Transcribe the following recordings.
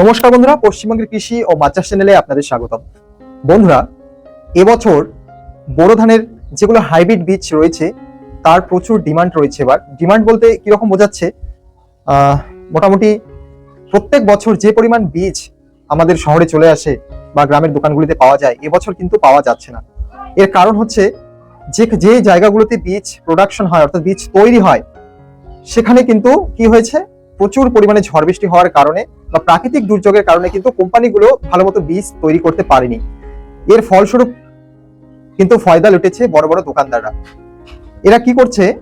নমস্কার বন্ধুরা, পশ্চিমবঙ্গের কৃষি ও চাষ চ্যানেলে আপনাদের স্বাগতম। বন্ধুরা, এবছর বোরো ধানের যেগুলো হাইব্রিড বীজ রয়েছে, তার প্রচুর ডিমান্ড রয়েছে এবার। ডিমান্ড বলতে কীরকম বোঝাচ্ছে মোটামুটি প্রত্যেক বছর যে পরিমাণ বীজ আমাদের শহরে চলে আসে বা গ্রামের দোকানগুলিতে পাওয়া যায়, এবছর কিন্তু পাওয়া যাচ্ছে না। এর কারণ হচ্ছে যে যে জায়গাগুলোতে বীজ প্রোডাকশন হয়, অর্থাৎ বীজ তৈরি হয়, সেখানে কিন্তু কি হয়েছে? প্রচুর পরিমাণে ঝড় বৃষ্টি হওয়ার কারণে বা প্রাকৃতিক দুর্যোগের কারণে কিন্তু কোম্পানিগুলো ভালো মতো বীজ তৈরি করতে পারেনি। এর ফলস্বরূপ কিন্তু ফয়দা লুটেছে বড় বড় দোকানদাররা। এরা কি করছে?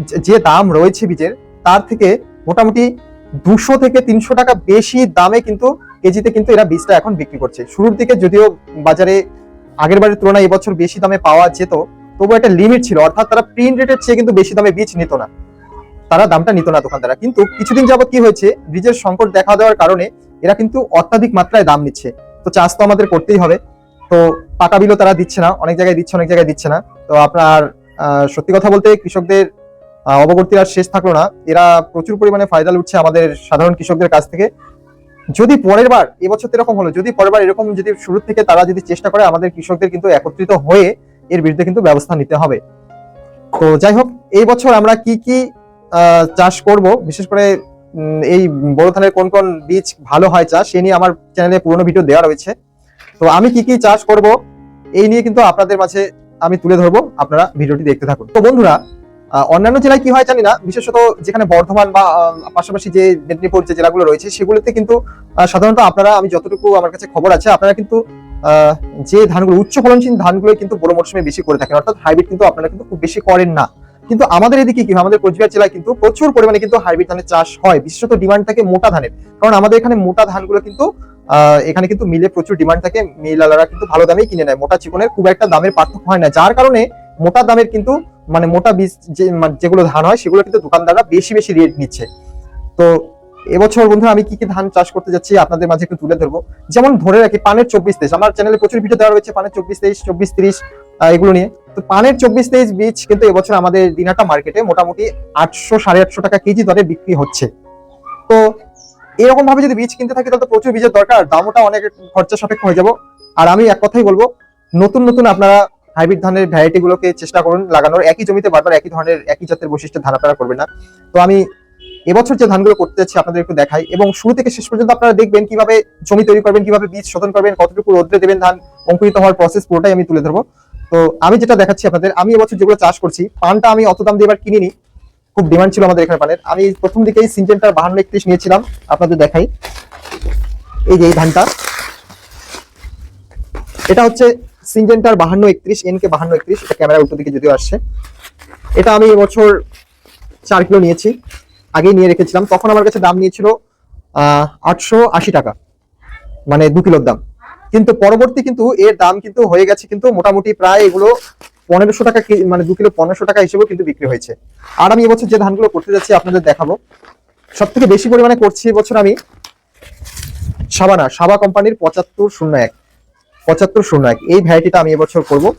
যে- দাম রয়েছে বীজের, তার থেকে মোটামুটি দুশো থেকে তিনশো টাকা বেশি দামে কিন্তু কেজিতে কিন্তু এরা বীজটা এখন বিক্রি করছে। শুরুর দিকে যদিও বাজারে আগের বারের তুলনায় এবছর বেশি দামে পাওয়া যেত, তবু একটা লিমিট ছিল। অর্থাৎ তারা প্রিন্ট রেটের চেয়ে কিন্তু বেশি দামে বীজ নিত না। তারা দামটা নিত না দোকানদাররা। কিন্তু কিছুদিন যাবত কি হয়েছে, বীজের সংকট দেখা দেওয়ার কারণে এরা কিন্তু অত্যাধিক মাত্রায় দাম নিচ্ছে। তো চাষ তো আমাদের করতেই হবে। তো পাকা বিলও তারা দিচ্ছে না, অনেক জায়গায় দিচ্ছে, অনেক জায়গায় দিচ্ছে না। তো আপনার সত্যি কথা বলতে কৃষকদের অবগতির আর শেষ থাকল না। এরা প্রচুর পরিমাণে ফায়দা লুটছে আমাদের সাধারণ কৃষকদের কাছ থেকে। যদি পরের বার এবছর তো এরকম হলো, যদি পরের বার এরকম যদি শুরু থেকে তারা যদি চেষ্টা করে, আমাদের কৃষকদের কিন্তু একত্রিত হয়ে এর বিরুদ্ধে কিন্তু ব্যবস্থা নিতে হবে। তো যাই হোক এই বছর আমরা কি কি চাষ করব, বিশেষ করে এই বড় ধানের কোন কোন বীজ ভালো হয় চাষ সে নিয়ে আমার চ্যানেলে পুরোনো ভিডিও দেওয়া রয়েছে। তো আমি কি কি চাষ করব, এই নিয়ে কিন্তু আপনাদের মাঝে আমি তুলে ধরবো, আপনারা ভিডিওটি দেখতে থাকুন। তো বন্ধুরা অন্যান্য জেলায় কি হয় জানি না, বিশেষত যেখানে বর্ধমান বা পাশাপাশি যে মেদিনীপুর যে জেলাগুলো রয়েছে, সেগুলোতে কিন্তু সাধারণত আপনারা, আমি যতটুকু আমার কাছে খবর আছে, আপনারা কিন্তু যে ধানগুলো, উচ্চ ফলনশীল ধানগুলো কিন্তু বড় মরশুমে বেশি করে থাকেন, অর্থাৎ হাইব্রিড কিন্তু আপনারা কিন্তু খুব বেশি করেন না। কিন্তু আমাদের এদিকে কি হয়? আমাদের কোচবিহার জেলায় কিন্তু প্রচুর পরিমাণে কিন্তু হাইব্রিড ধানের চাষ হয়, বিশেষত ডিমান্ড থাকে মোটা ধানের। কারণ আমাদের এখানে মোটা ধানগুলো কিন্তু এখানে কিন্তু মিলে প্রচুর ডিমান্ড থাকে, মিলালারা কিন্তু ভালো দামেই কিনে নেয়, মোটা চিকনের খুব একটা দামের পার্থক্য হয় না। যার কারণে মোটা দামের কিন্তু মানে মোটা বীজ মানে যেগুলো ধান হয়, সেগুলো কিন্তু দোকানদাররা বেশি বেশি রেট নিচ্ছে। তো এবছর বন্ধুরা আমি কি কি ধান চাষ করতে যাচ্ছি আপনাদের মাঝে একটু তুলে ধরবো। যেমন ধরে রাখি, পানের চব্বিশ তেইশ। আমার চ্যানেলে প্রচুর ভিডিও দেওয়া রয়েছে, পানের চব্বিশ তেইশ, চব্বিশ তিরিশ এগুলো নিয়ে। তো পানের চব্বিশ তেইশ বীজ কিন্তু এবছর আমাদের দিনাটা মার্কেটে মোটামুটি আটশো, সাড়ে আটশো টাকা কেজি দরে বিক্রি হচ্ছে। তো এরকম ভাবে যদি বীজ কিনতে থাকি, তাহলে প্রচুর বীজের দরকার। দামটা অনেক খরচা সাপেক্ষ হয়ে যাব। আর আমি এক কথাই বলব, নতুন নতুন আপনারা হাইব্রিড ধানের ভ্যারাইটি গুলোকে চেষ্টা করুন লাগানোর। একই জমিতে বারবার একই ধরনের, একই জাতের বৈশিষ্ট্য ধান আপনারা করবেন না। তো আমি এবছর যে ধানগুলো করতে যাচ্ছি আপনাদের একটু দেখাই এবং শুরু থেকে শেষ পর্যন্ত আপনারা দেখবেন কীভাবে জমি তৈরি করবেন, কীভাবে বীজ শোধন করবেন, কতটুকু রোদ্রে দেবেন ধান, অঙ্কুরিত হওয়ার প্রসেস পুরোটাই আমি তুলে ধরবো। তো আমি যেটা দেখাচ্ছি আপনাদের, আমি এবছর যেগুলো চাষ করছি, পানটা আমি অত দাম দিয়ে এবার কিনিনি। খুব ডিমান্ড ছিল আমাদের এখানে পানের। আমি প্রথম দিকেই সিনজেন্টার বাহান্ন একত্রিশ নিয়েছিলাম, আপনাদের দেখাই। এই যে এই ধানটা। এটা হচ্ছে সিনজেন্টার বাহান্ন একত্রিশ এন কে বাহান্ন একত্রিশ, এটা ক্যামেরা উল্টো দিকে যদিও আসছে। এটা আমি এবছর চার কিলো নিয়েছি, আগেই নিয়ে রেখেছিলাম। তখন আমার কাছে দাম নিয়েছিল আটশো আশি টাকা মানে দু কিলোর দাম। কিন্তু পরবর্তী কিন্তু এর দাম কিন্তু হয়ে গেছে, কিন্তু মোটামুটি প্রায় এগুলো পনেরোশো টাকা মানে দু কিলো পনেরোশো টাকা হিসেবেও কিন্তু বিক্রি হয়েছে। আর আমি এবছর যে ধানগুলো করতে যাচ্ছি, আপনাদের দেখাবো। সব থেকে বেশি পরিমাণে করছি এবছর আমি সাবানা, সাবা কোম্পানির পঁচাত্তর শূন্য এক। পঁচাত্তর শূন্য এক। এই ভ্যারাইটিটা আমি এবছর করব।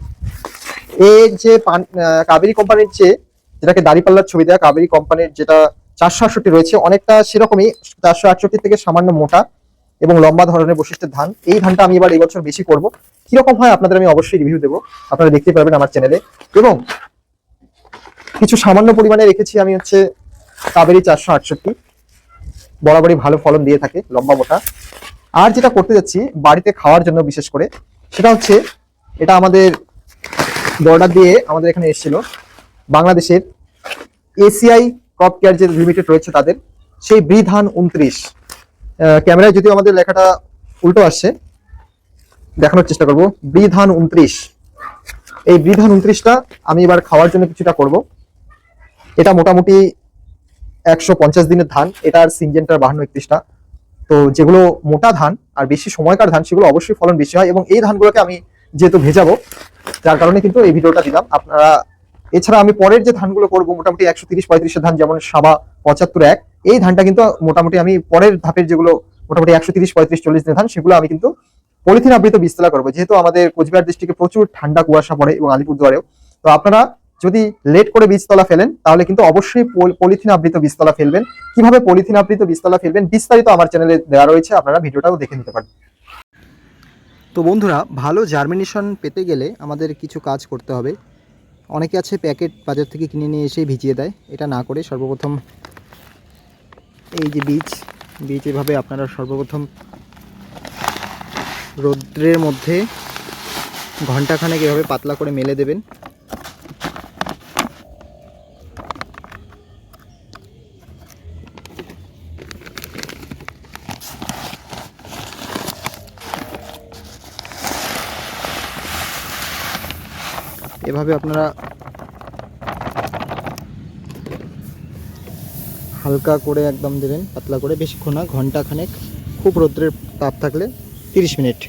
এর যে পান- কাবেরী কোম্পানির যে, যেটাকে দাড়িপাল্লার ছবি দেওয়া কাবেরী কোম্পানির যেটা চারশো আটষট্টি রয়েছে, অনেকটা সেরকমই চারশো আটষট্টি থেকে সামান্য মোটা এবং লম্বা ধরনের বৈশিষ্ট্যের ধান। এই ধানটা আমি এবার এবছর বেশি করব। কীরকম হয় আপনাদের আমি অবশ্যই রিভিউ দেবো। আপনারা দেখতে পারবেন আমার চ্যানেলে এবং কিছু সামান্য পরিমাণে রেখেছি আমি হচ্ছে কাবেরী চারশো আটষট্টি। বরাবরই ভালো ফলন দিয়ে থাকে, লম্বা মোটা। আর যেটা করতে যাচ্ছি, বাড়িতে খাওয়ার জন্য বিশেষ করে, সেটা হচ্ছে এটা আমাদের বর্ডার দিয়ে আমাদের এখানে এসেছিল। বাংলাদেশের এসিআই ক্রপ কেয়ার যে লিমিটেড রয়েছে তাদের, সেই বৃধান উনত্রিশ। ক্যামেরায় যদিও আমাদের লেখাটা উল্টো আসছে, দেখানোর চেষ্টা করব। বৃধান উনত্রিশ। এই বৃধান উনত্রিশটা আমি এবার খাওয়ার জন্য কিছুটা করব। এটা মোটামুটি একশো পঞ্চাশ দিনের ধান এটার সিনজেন্টার বাহান্ন একত্রিশটা। তো যেগুলো মোটা ধান আর বেশি সময়কার ধান, সেগুলো অবশ্যই ফলন বেশি হয় এবং এই ধানগুলোকে আমি যেহেতু ভেজাবো, যার কারণে কিন্তু এই ভিডিওটা দিলাম। আপনারা, এছাড়া আমি পরের যে ধানগুলো করব, মোটামুটি একশো তিরিশ, পঁয়ত্রিশের ধান, যেমন সাবা, পঁচাত্তর এক, এই ধানটা কিন্তু মোটামুটি আমি পরের ধাপের যেগুলো মোটামুটি একশো তিরিশ, পঁয়ত্রিশ, চল্লিশ ধান, সেগুলো আমি কিন্তু পলিথিন আবৃত বিস্তলা করব। যেহেতু আমাদের কোচবিহার ডিস্ট্রিক্টে প্রচুর ঠান্ডা কুয়াশা পড়ে এবং আলিপুরদুয়ারেও। তো আপনারা যদি লেট করে বীজতলা ফেলেন, তাহলে কিন্তু অবশ্যই পল- পলিথিন আবৃত বীজতলা ফেলবেন। কীভাবে পলিথিন আবৃত বীজতলা ফেলবেন, বিস্তারিত আমার চ্যানেলে দেওয়া রয়েছে, আপনারা ভিডিওটাও দেখে নিতে পারেন। তো বন্ধুরা, ভালো জার্মিনেশন পেতে গেলে আমাদের কিছু কাজ করতে হবে। অনেকে আছে প্যাকেট বাজার থেকে কিনে নিয়ে এসে ভিজিয়ে দেয়। এটা না করে সর্বপ্রথম এই যে বীজ বীজ এভাবে আপনারা সর্বপ্রথম রৌদ্রের মধ্যে ঘন্টাখানেক এভাবে পাতলা করে মেলে দেবেন। এভাবে আপনারা হালকা করে একদম দেবেন পাতলা করে বেশিক্ষণ না, ঘণ্টা খানেক খুব রৌদ্রের তাপ থাকলে তিরিশ মিনিট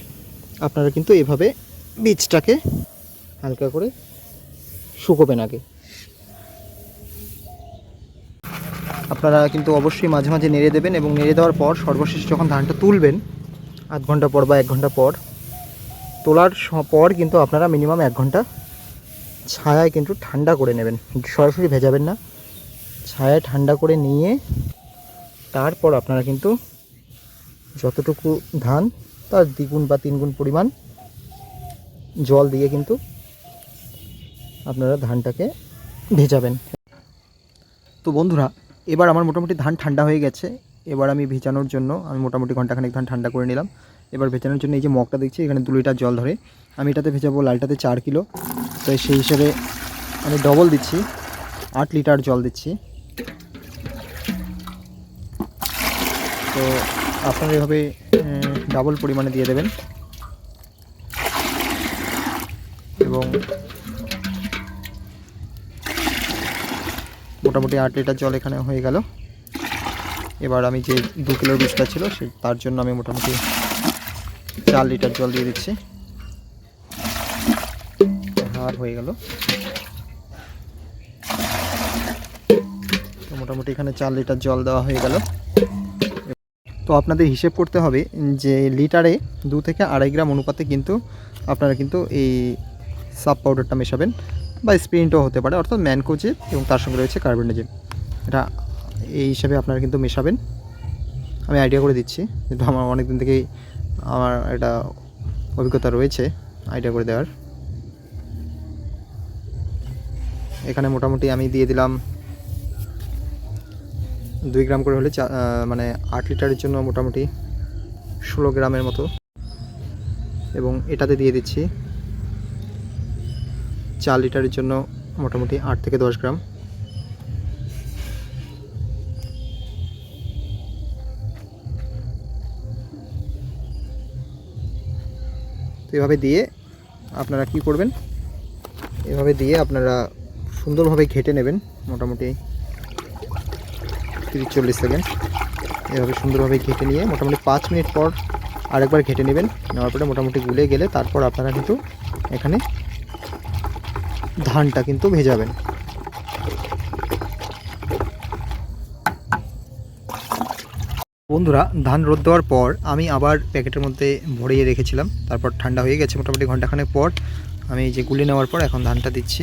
আপনারা কিন্তু এভাবে বীজটাকে হালকা করে শুকোবেন আগে। আপনারা কিন্তু অবশ্যই মাঝে মাঝে নেড়ে দেবেন এবং নেড়ে দেওয়ার পর সর্বশেষ যখন ধানটা তুলবেন, আধ ঘণ্টা পর বা এক ঘণ্টা পর, তোলার পর কিন্তু আপনারা মিনিমাম এক ঘণ্টা ছায়ায় কিন্তু ঠান্ডা করে নেবেন। সরাসরি ভেজাবেন না। ছায়ায় ঠান্ডা করে নিয়ে তারপর আপনারা কিন্তু যতটুকু ধান, তার দ্বিগুণ বা তিনগুণ পরিমাণ জল দিয়ে কিন্তু আপনারা ধানটাকে ভেজাবেন। তো বন্ধুরা, এবার আমার মোটামুটি ধান ঠান্ডা হয়ে গেছে। এবার আমি ভেজানোর জন্য আমি মোটামুটি ঘন্টাখানেক ধান ঠান্ডা করে নিলাম। এবার ভেজানোর জন্য এই যে মগটা দেখছি, এখানে দু লিটার জল ধরে। আমি এটাতে ভেজাবো লালটাতে চার কিলো। তো সেই হিসেবে আমি ডবল দিচ্ছি, আট লিটার জল দিচ্ছি। তো আপনারা এভাবে ডাবল পরিমাণে দিয়ে দেবেন। এবং মোটামুটি আট লিটার জল এখানে হয়ে গেল। এবার আমি যে দু কিলোর বীজটা ছিল সে, তার জন্য আমি মোটামুটি চার লিটার জল দিয়ে দিচ্ছি। হার হয়ে গেল। মোটামুটি এখানে চার লিটার জল দেওয়া হয়ে গেল। তো আপনাদের হিসেব করতে হবে যে লিটারে দু থেকে আড়াই গ্রাম অনুপাতে কিন্তু আপনারা কিন্তু এই সাব পাউডারটা মেশাবেন বা স্প্রিনটাও হতে পারে, অর্থাৎ ম্যানকোজে এবং তার সঙ্গে রয়েছে কার্বনেজেম এটা এই হিসাবে আপনারা কিন্তু মেশাবেন। আমি আইডিয়া করে দিচ্ছি। কিন্তু আমার অনেক দিন থেকেই আমার এটা অভিজ্ঞতা রয়েছে আইডিয়া করে দেওয়ার। এখানে মোটামুটি আমি দিয়ে দিলাম দুই গ্রাম করে হলে মানে আট লিটারের জন্য মোটামুটি ষোলো গ্রামের মতো। এবং এটাতে দিয়ে দিচ্ছি চার লিটারের জন্য মোটামুটি আট থেকে দশ গ্রাম। এভাবে দিয়ে আপনারা কি করবেন? এভাবে দিয়ে আপনারা সুন্দরভাবে ঘেটে নেবেন, মোটামুটি তিরিশ চল্লিশ সেকেন্ড। এভাবে সুন্দরভাবে ঘেটে নিয়ে মোটামুটি পাঁচ মিনিট পর আরেকবার ঘেটে নেবেন। নেওয়ার পরে মোটামুটি গুলে গেলে তারপর আপনারা কিন্তু এখানে ধানটা কিন্তু ভেজাবেন। বন্ধুরা, ধান রোদ দেওয়ার পর আমি আবার প্যাকেটের মধ্যে ভরিয়ে রেখেছিলাম। তারপর ঠান্ডা হয়ে গেছে মোটামুটি ঘন্টাখানেক পর। আমি যে গুলি নেওয়ার পর এখন ধানটা দিচ্ছি।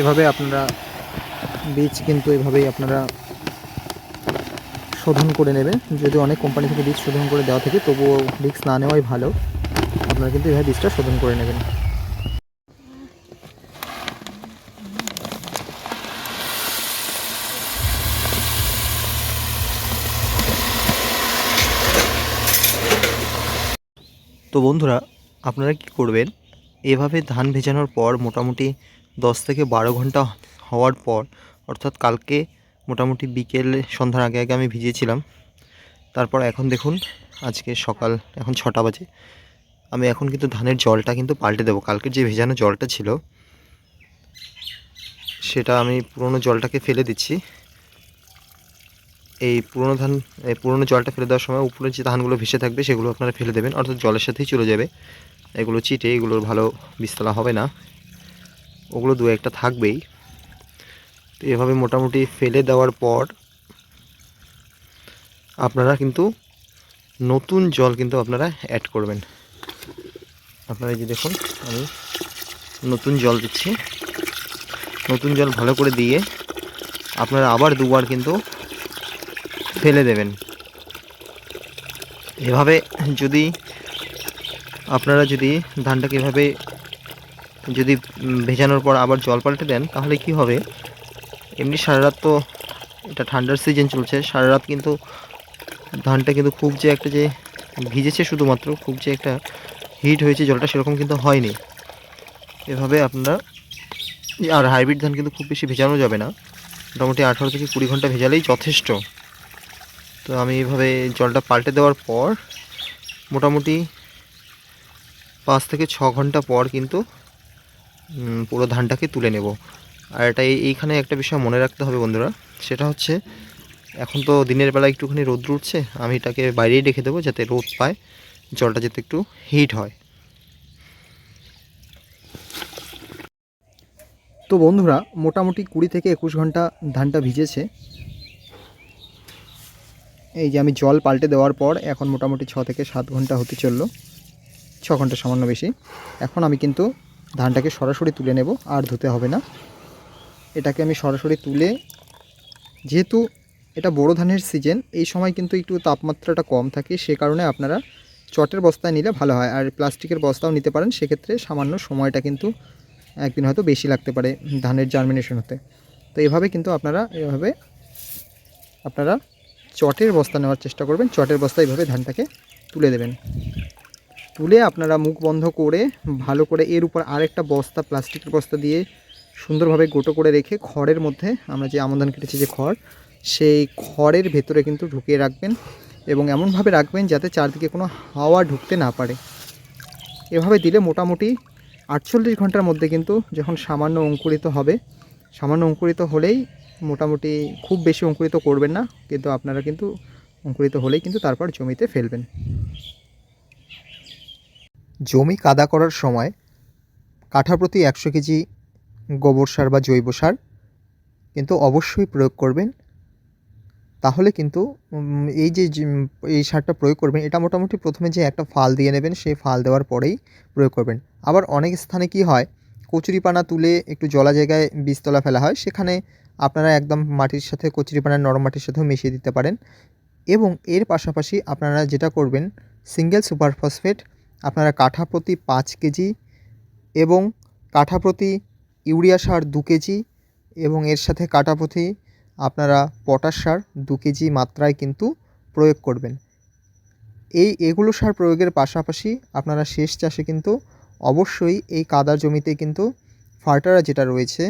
এভাবে আপনারা বীজ কিন্তু এভাবেই আপনারা শোধন করে নেবেন যদি অনেক কোম্পানি থেকে বীজ শোধন করে দেওয়া থাকে, তবুও রিস্ক না নেওয়াই ভালো। আপনারা কিন্তু এভাবে বীজটা শোধন করে নেবেন। তো বন্ধুরা, আপনারা কি করবেন? এভাবে ধান ভেজানোর পর মোটামুটি দশ থেকে বারো ঘণ্টা হওয়ার পর, অর্থাৎ কালকে মোটামুটি বিকেল, সন্ধ্যার আগে আগে আমি ভিজিয়েছিলাম। তারপর এখন দেখুন, আজকে সকাল, এখন ছটা বাজে। আমি এখন কিন্তু ধানের জলটা কিন্তু পাল্টে দেবো। কালকের যে ভেজানো জলটা ছিল, সেটা আমি পুরনো জলটাকে ফেলে দিচ্ছি। এই পুরনো ধান, এই পুরনো জলটা ফেলে দেওয়ার সময় উপরে যে ধানগুলো ভেসে থাকবে, সেগুলো আপনারা ফেলে দেবেন। অর্থাৎ জলের সাথেই চলে যাবে। এগুলো চিটে, এগুলোর ভালো বিস্তলা হবে না। ওগুলো দু একটা থাকবেই। তো এভাবে মোটামুটি ফেলে দেওয়ার পর আপনারা কিন্তু নতুন জল কিন্তু আপনারা অ্যাড করবেন। আপনারা যে দেখুন, আমি নতুন জল দিচ্ছি। নতুন জল ভালো করে দিয়ে আপনারা আবার দুবার কিন্তু ফেলে দেবেন। এভাবে যদি আপনারা যদি ধানটাকে এভাবে যদি ভেজানোর পর আবার জল পাল্টে দেন, তাহলে কি হবে? এমনি সারা রাত তো এটা ঠান্ডার সিজন চলছে, সারা রাত কিন্তু ধানটা কিন্তু খুব যে একটা যে ভিজেছে শুধুমাত্র, খুব যে একটা হিট হয়েছে, জলটা সেরকম কিন্তু হয়নি। এভাবে আপনারা আর হাইব্রিড ধান কিন্তু খুব বেশি ভেজানো যাবে না। মোটামুটি আঠারো থেকে কুড়ি ঘণ্টা ভেজালেই যথেষ্ট। তো আমি এইভাবে জলটা পাল্টে দেওয়ার পর মোটামুটি পাঁচ থেকে ছ ঘণ্টা পর কিন্তু পুরো ধানটাকে তুলে নেব। আর এটা এইখানে একটা বিষয় মনে রাখতে হবে বন্ধুরা, সেটা হচ্ছে এখন তো দিনের বেলা একটুখানি রোদ্র উঠছে, আমি এটাকে বাইরেই রেখে দেবো যাতে রোদ পায়, জলটা যাতে একটু হিট হয়। তো বন্ধুরা, মোটামুটি কুড়ি থেকে একুশ ঘণ্টা ধানটা ভিজেছে। এই যে আমি জল পাল্টে দেওয়ার পর এখন মোটামুটি ছ থেকে সাত ঘণ্টা হতে চলল, ছ ঘণ্টা সামান্য বেশি। এখন আমি কিন্তু ধানটাকে সরাসরি তুলে নেব, আর ধুতে হবে না। এটাকে আমি সরাসরি তুলে, যেহেতু এটা বড় ধানের সিজন এই সময় কিন্তু একটু তাপমাত্রাটা কম থাকে, সে কারণে আপনারা চটের বস্তায় নিলে ভালো হয়। আর প্লাস্টিকের বস্তাও নিতে পারেন, সেক্ষেত্রে সামান্য সময়টা কিন্তু একদিন হয়তো বেশি লাগতে পারে ধানের জার্মিনেশন হতে। তো এভাবে কিন্তু আপনারা, এভাবে আপনারা চটের বস্তা নেওয়ার চেষ্টা করবেন। চটের বস্তা এইভাবে ধানটাকে তুলে দেবেন। তুলে আপনারা মুখ বন্ধ করে, ভালো করে এর উপর আরেকটা বস্তা, প্লাস্টিকের বস্তা দিয়ে সুন্দরভাবে গোটো করে রেখে খড়ের মধ্যে আমরা যে আমদান কেটেছি যে খড়, সেই খড়ের ভেতরে কিন্তু ঢুকিয়ে রাখবেন এবং এমনভাবে রাখবেন যাতে চারদিকে কোনো হাওয়া ঢুকতে না পারে। এভাবে দিলে মোটামুটি আটচল্লিশ ঘণ্টার মধ্যে কিন্তু যখন সামান্য অঙ্কুরিত হবে, সামান্য অঙ্কুরিত হলেই মোটামুটি খুব বেশি অঙ্কুরিত করবেন না, কিন্তু আপনারা কিন্তু অঙ্কুরিত হলেই কিন্তু তারপর জমিতে ফেলবেন। জমি কাদা করার সময় কাঠা প্রতি একশো কেজি গোবর সার বা জৈব সার কিন্তু অবশ্যই প্রয়োগ করবেন। তাহলে কিন্তু এই যে এই সারটা প্রয়োগ করবেন, এটা মোটামুটি প্রথমে যে একটা ফাল দিয়ে নেবেন, সেই ফাল দেওয়ার পরেই প্রয়োগ করবেন। আবার অনেক স্থানে কি হয়, কচুরিপানা তুলে একটু জলা জায়গায় বীজতলা ফেলা হয়, সেখানে আপনারা একদম মাটির সাথে, কচুরিপানার নরম মাটির সাথেও মিশিয়ে দিতে পারেন। এবং এর পাশাপাশি আপনারা যেটা করবেন সিঙ্গেল সুপার ফসফেট আপনারা কাঠা প্রতি পাঁচ কেজি এবং কাঠা প্রতি ইউরিয়া সার দু কেজি এবং এর সাথে প্রতি আপনারা পটাশ সার দু কেজি মাত্রায় কিন্তু প্রয়োগ করবেন। এই এগুলো সার প্রয়োগের পাশাপাশি আপনারা শেষ চাষে কিন্তু অবশ্যই এই কাদা জমিতে কিন্তু ফার্টারা যেটা রয়েছে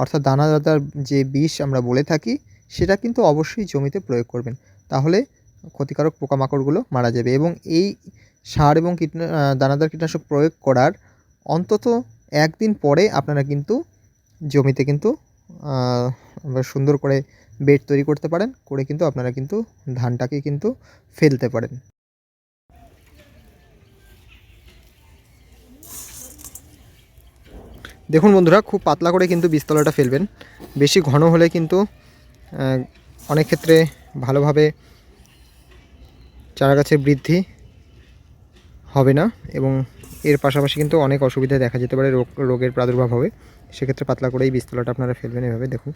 অর্থাৎ দানাদার যে বিষ আমরা বলে থাকি, সেটা কিন্তু অবশ্যই জমিতে প্রয়োগ করবেন। তাহলে ক্ষতিকারক পোকামাকড়গুলো মারা যাবে এবং এই সার এবং কীটনা, দানাদার কীটনাশক প্রয়োগ করার অন্তত একদিন পরে আপনারা কিন্তু জমিতে কিন্তু সুন্দর করে বেড তৈরি করতে পারেন, করে কিন্তু আপনারা কিন্তু ধানটাকে কিন্তু ফেলতে পারেন। দেখুন বন্ধুরা, খুব পাতলা করে কিন্তু বীজতলাটা ফেলবেন। বেশি ঘন হলে কিন্তু অনেক ক্ষেত্রে ভালোভাবে চারা গাছের বৃদ্ধি হবে না এবং এর পাশাপাশি কিন্তু অনেক অসুবিধা দেখা যেতে পারে রোগ রোগের প্রাদুর্ভাব হবে। সেক্ষেত্রে পাতলা করেই বীজতলাটা আপনারা ফেলবেন এভাবে, দেখুন।